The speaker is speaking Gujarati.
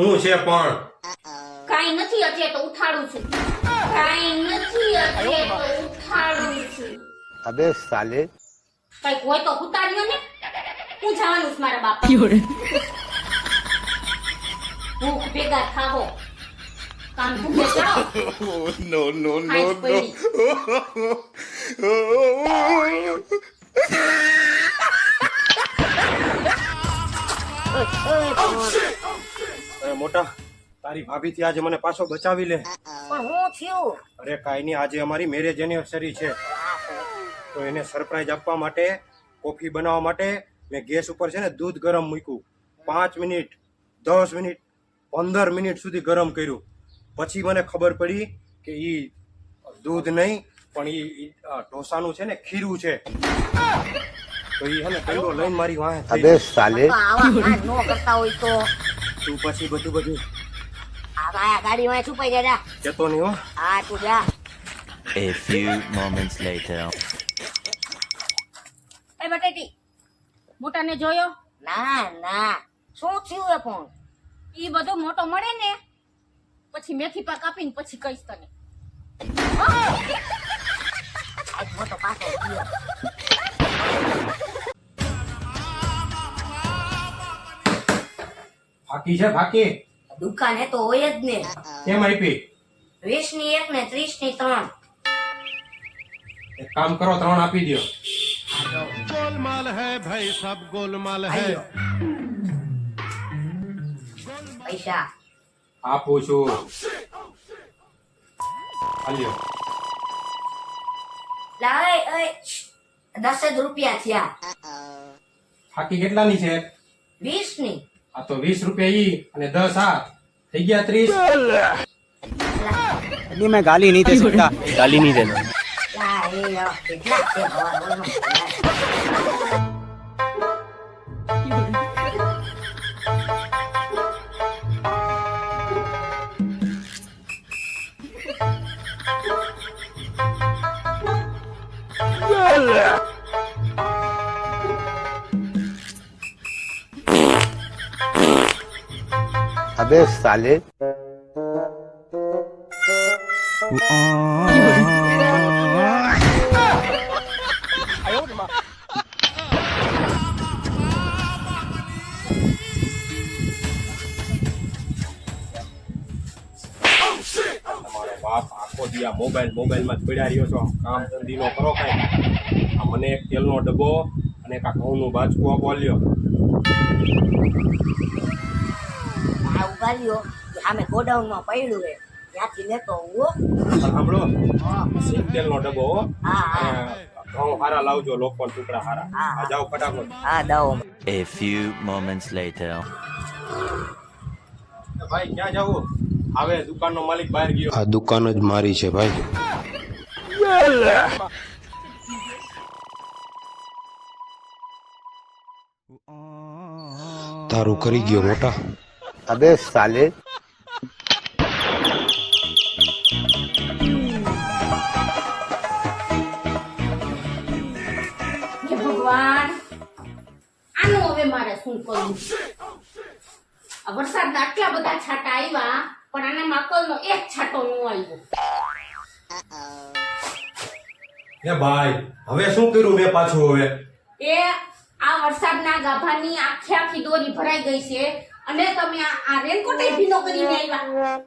હું છે પણ? કાઈ નથી અજે તો ઉઠાડું છું. કાઈ નથી અજે તો ઉઠાડું છું. અબે સાલે. કઈ કોઈ તો ઉતાર્યો ને. હું જવાનું છું મારા બાપા. ભૂખ ભેગા થાવો. નો નો Oh, shit! મોટા તારી ભાભી થી આજે મને પાછો બચાવી લે. પણ હું થયું? અરે કાઈ નહીં આજે અમારી મેરેજ એનિવર્સરી છે. તો એને સરપ્રાઈઝ આપવા માટે કોફી બનાવવા માટે મેં ગેસ ઉપર છે ને દૂધ ગરમ મૂક્યું. પાંચ મિનિટ દસ મિનિટ પંદર મિનિટ સુધી ગરમ કર્યું. પછી મને ખબર પડી કે એ દૂધ નહીં પણ એ ઢોસાનું છે ને ખીરું છે. તો એ હે ને કંડો લઈને મારી વાહે સાલે. કરતા હોય તો. તું પછી બધું બધું. આ ગાડીમાં છુપાઈ જા જા. જતો નહીં હો. હા તું જા. A few moments later. એ બટેટી મોટાને જોયો? ના ના. શું થયું એ પણ? ઈ બધો મોટો મળે ને પછી મેથી પાક આપીને પછી કહીશ તને. આજ મોટો પાછો થયો ફાકી છે ફાકી દુકાન એ તો હોય જ ને. કેમ આપી? વીસની એક ને ત્રીસની ત્રણ. એક કામ કરો ત્રણ આપી દો ગોલમાલ હે ભાઈ સબ ગોલમાલ હે. પૈસા. આપું છું. આલ્યો લાય. દસ જ રૂપિયા થયા. ફાકી કેટલા ની છે? વીસની આ તો વીસ રૂપિયા ઈ અને દસ આ થઈ ગયા ત્રીસ अभी मैं गाली नहीं दे सकता गाली नहीं देना લા અબે સાલે બાપ આખો દી મોબાઈલ, મોબાઈલમાં જ પડ્યા રહ્યો છો. કામ ધંધીનો કરો કાંઈ. આ મને એક તેલનો ડબ્બો અને એક આ ઘઉંનું બાજકું આપો લ્યો. આ સામે ગોડાઉનમાં પડ્યું છે ત્યાંથી લેતો હું હો. સાંભળો. તેલનો ડબ્બો હા. હા ઘઉં હારા લાવજો લોકો ટુકડા હારા. હા. જાઓ ફટાફટ. હા દઉં A few moments later. ભાઈ ક્યાં જાવું હવે દુકાનનો માલિક બહાર ગયો. આ દુકાન જ મારી છે ભાઈ. તારું કરી ગયો મોટા. अबे साले હે ભગવાન આનું હવે મારે શું કરવું આ વરસાદના આટલા બધા છાંટા આવ્યા પણ આના માકલનો એક છાંટો ન આવ્યો હે ભાઈ હવે શું કર્યું મેં પાછું હવે એ આ વરસાદના ગાભાની આખી આખી દોરી ભરાઈ ગઈ છે અને તમે આ રેનકોટ ભીનો કરીને આવ્યા.